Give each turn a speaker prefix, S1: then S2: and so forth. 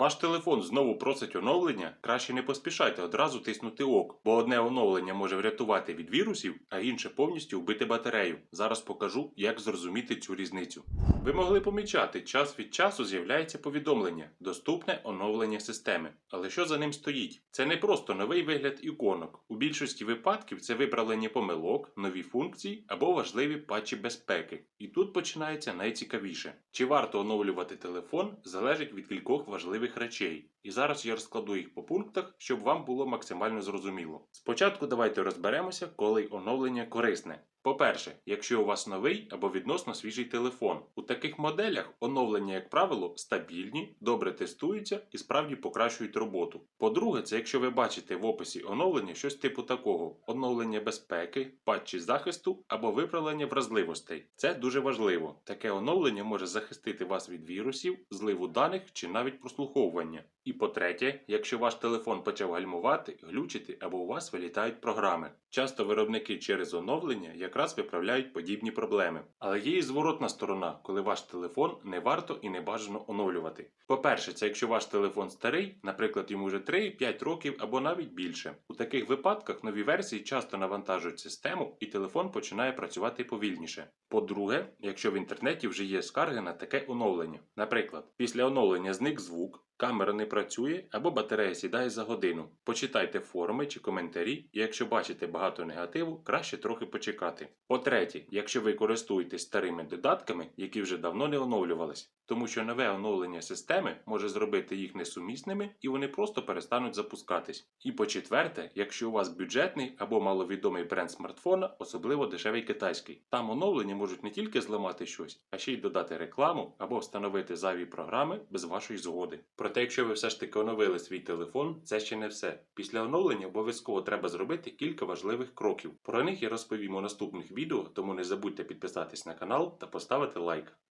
S1: Ваш телефон знову просить оновлення, краще не поспішайте одразу тиснути ок, бо одне оновлення може врятувати від вірусів, а інше повністю вбити батарею. Зараз покажу, як зрозуміти цю різницю. Ви могли помічати, час від часу з'являється повідомлення доступне оновлення системи. Але що за ним стоїть? Це не просто новий вигляд іконок. У більшості випадків це виправлення помилок, нові функції або важливі патчі безпеки. І тут починається найцікавіше. Чи варто оновлювати телефон, залежить від кількох важливих речей. І зараз я розкладу їх по пунктах, щоб вам було максимально зрозуміло. Спочатку давайте розберемося, коли оновлення корисне. По-перше, якщо у вас новий або відносно свіжий телефон, у таких моделях оновлення, як правило, стабільні, добре тестуються і справді покращують роботу. По-друге, це якщо ви бачите в описі оновлення щось типу такого: оновлення безпеки, патчі захисту або виправлення вразливостей. Це дуже важливо. Таке оновлення може захистити вас від вірусів, зливу даних чи навіть прослуховування. І по-третє, якщо ваш телефон почав гальмувати, глючити або у вас вилітають програми. Часто виробники через оновлення якраз виправляють подібні проблеми. Але є і зворотна сторона, коли ваш телефон не варто і не бажано оновлювати. По-перше, це якщо ваш телефон старий, наприклад, йому вже 3-5 років або навіть більше. У таких випадках нові версії часто навантажують систему і телефон починає працювати повільніше. По-друге, якщо в інтернеті вже є скарги на таке оновлення. Наприклад, після оновлення зник звук, камера не працює або батарея сідає за годину. Почитайте форуми чи коментарі, і якщо бачите багато негативу, краще трохи почекати. По-третє, якщо ви користуєтесь старими додатками, які вже давно не оновлювались, тому що нове оновлення системи може зробити їх несумісними і вони просто перестануть запускатись. І по-четверте, якщо у вас бюджетний або маловідомий бренд смартфона, особливо дешевий китайський, там оновлення можуть не тільки зламати щось, а ще й додати рекламу або встановити зайві програми без вашої згоди. Проте, якщо ви все ж таки оновили свій телефон, це ще не все. Після оновлення обов'язково треба зробити кілька важливих кроків. Про них я розповім у наступних відео, тому не забудьте підписатись на канал та поставити лайк.